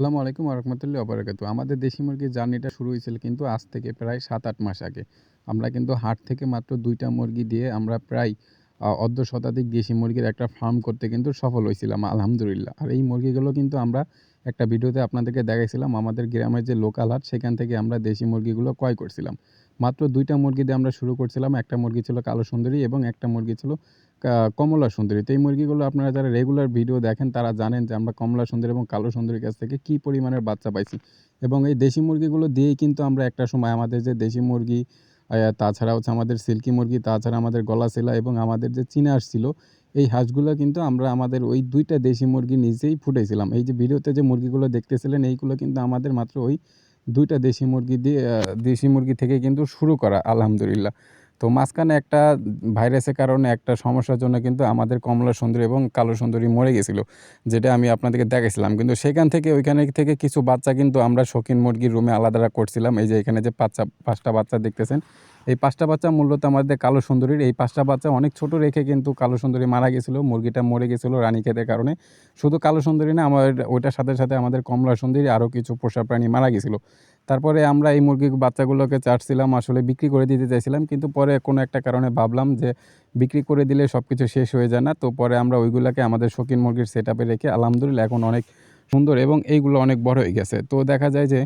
আসসালামু আলাইকুম রহমতুল্লাহ অবরাকাতু আমাদের দেশি মুরগির জার্নিটা শুরু হয়েছিল কিন্তু আজ থেকে প্রায় সাত আট মাস আগে। আমরা কিন্তু হাট থেকে মাত্র দুইটা মুরগি দিয়ে আমরা প্রায় অর্ধ শতাধিক দেশি মুরগির একটা ফার্ম করতে কিন্তু সফল হয়েছিলাম, আলহামদুলিল্লাহ। আর এই মুরগিগুলো কিন্তু আমরা একটা ভিডিওতে আপনাদেরকে দেখাইছিলাম, আমাদের গ্রামের যে লোকাল হাট, সেখান থেকে আমরা দেশি মুরগিগুলো ক্রয় করছিলাম। মাত্র দুইটা মুরগি দিয়ে আমরা শুরু করছিলাম, একটা মুরগি ছিল কালো সুন্দরী এবং একটা মুরগি ছিল কমলা সুন্দরী। তো এই মুরগিগুলো আপনারা যারা রেগুলার ভিডিও দেখেন, তারা জানেন যে আমরা কমলা সুন্দরী এবং কালো সুন্দরীর কাছ থেকে কী পরিমাণের বাচ্চা পাইছি। এবং এই দেশি মুরগিগুলো দিয়েই কিন্তু আমরা একটা সময় আমাদের যে দেশি মুরগি তাছাড়া হচ্ছে আমাদের সিল্কি মুরগি, তাছাড়া আমাদের গলা সেলা এবং আমাদের যে চীনা হাঁস ছিল, এই হাঁসগুলো কিন্তু আমরা আমাদের ওই দুইটা দেশি মুরগি নিজেই ফুটেছিলাম। এই যে ভিডিওতে যে মুরগিগুলো দেখতেছিলেন, এইগুলো কিন্তু আমাদের মাত্র ওই দুইটা দেশি মুরগি দিয়ে দেশি মুরগি থেকে কিন্তু শুরু করা, আলহামদুলিল্লাহ। তো মাঝখানে একটা ভাইরাসের কারণে একটা সমস্যার জন্য কিন্তু আমাদের কমলা সুন্দরী এবং কালো সুন্দরী মরে গেছিল, যেটা আমি আপনাদেরকে দেখাইছিলাম। কিন্তু সেখান থেকে, ওইখানে থেকে কিছু বাচ্চা কিন্তু আমরা শৌখিন মুরগির রুমে আলাদা করছিলাম। এই যে এখানে যে বাচ্চা পাঁচটা বাচ্চা দেখতেছেন, এই পাঁচটা বাচ্চা মূলত আমাদের কালো সুন্দরীর। এই পাঁচটা বাচ্চা অনেক ছোট রেখে কিন্তু কালো সুন্দরী মারা গেছিল, মুরগিটা মরে গেছিল রানী রানীক্ষেতের কারণে। শুধু কালো সুন্দরী না, আমার ওইটার সাথে সাথে আমাদের কমলা সুন্দরী আরও কিছু পোষা প্রাণী মারা গেছিল। তারপরে আমরা এই মুরগি বাচ্চাগুলোকে চাটছিলাম, আসলে বিক্রি করে দিতে চাইছিলাম, কিন্তু পরে কোনো একটা কারণে ভাবলাম যে বিক্রি করে দিলে সব কিছু শেষ হয়ে যায় না। তো পরে আমরা ওইগুলোকে আমাদের শৌখিন মুরগির সেট রেখে আলহামদুলিল্লাহ এখন অনেক সুন্দর এবং এইগুলো অনেক বড় হয়ে গেছে। তো দেখা যায় যে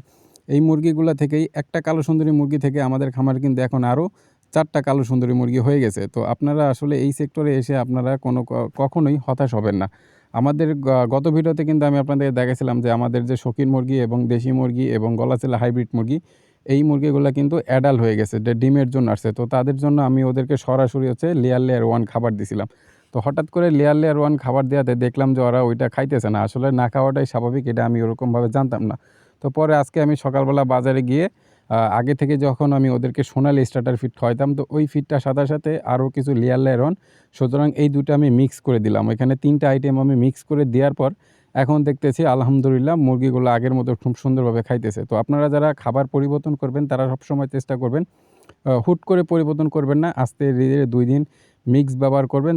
এই মুরগিগুলো থেকেই একটা কালো সুন্দরী মুরগি থেকে আমাদের খামার কিন্তু এখন আরও চারটা কালো সুন্দরী মুরগি হয়ে গেছে। তো আপনারা আসলে এই সেক্টরে এসে আপনারা কোনো কখনোই হতাশ হবেন না। আমাদের গত ভিডিওতে কিন্তু আমি আপনাদের দেখাছিলাম যে আমাদের যে শৌখিন মুরগি এবং দেশি মুরগি এবং গলাচেলা হাইব্রিড মুরগি, এই মুরগিগুলো কিন্তু অ্যাডাল্ট হয়ে গেছে ডিমের জন্য আসছে। তো তাদের জন্য আমি ওদেরকে সরাসরি হচ্ছে লেয়ার লেয়ার ওয়ান খাবার দিছিলাম। তো হঠাৎ করে লেয়ার লেয়ার ওয়ান খাবার দেওয়াতে দেখলাম যে ওরা ওইটা খাইতেছে না। আসলে না খাওয়াটাই স্বাভাবিক, এটা আমি ওরকমভাবে জানতাম না। তো পরে আজকে আমি সকালবেলা বাজারে গিয়ে আগে থেকে যখন আমি ওদেরকে সোনালি স্টার্টার ফিট খাওয়াইতাম, তো ওই ফিটটার সাথে সাথে আরও কিছু লেয়ার লেয়ার ওয়ান সুতরাং এই দুটো আমি মিক্স করে দিলাম। এখানে তিনটা আইটেম আমি মিক্স করে দেওয়ার পর এখন দেখতেছি আলহামদুলিল্লাহ মুরগিগুলো আগের মতো খুব সুন্দরভাবে খাইতেছে। তো আপনারা যারা খাবার পরিবর্তন করবেন, তারা সবসময় চেষ্টা করবেন হুট করে পরিবর্তন করবেন না। আস্তে ধীরে দুই দিন মিক্স ব্যবহার করবেন।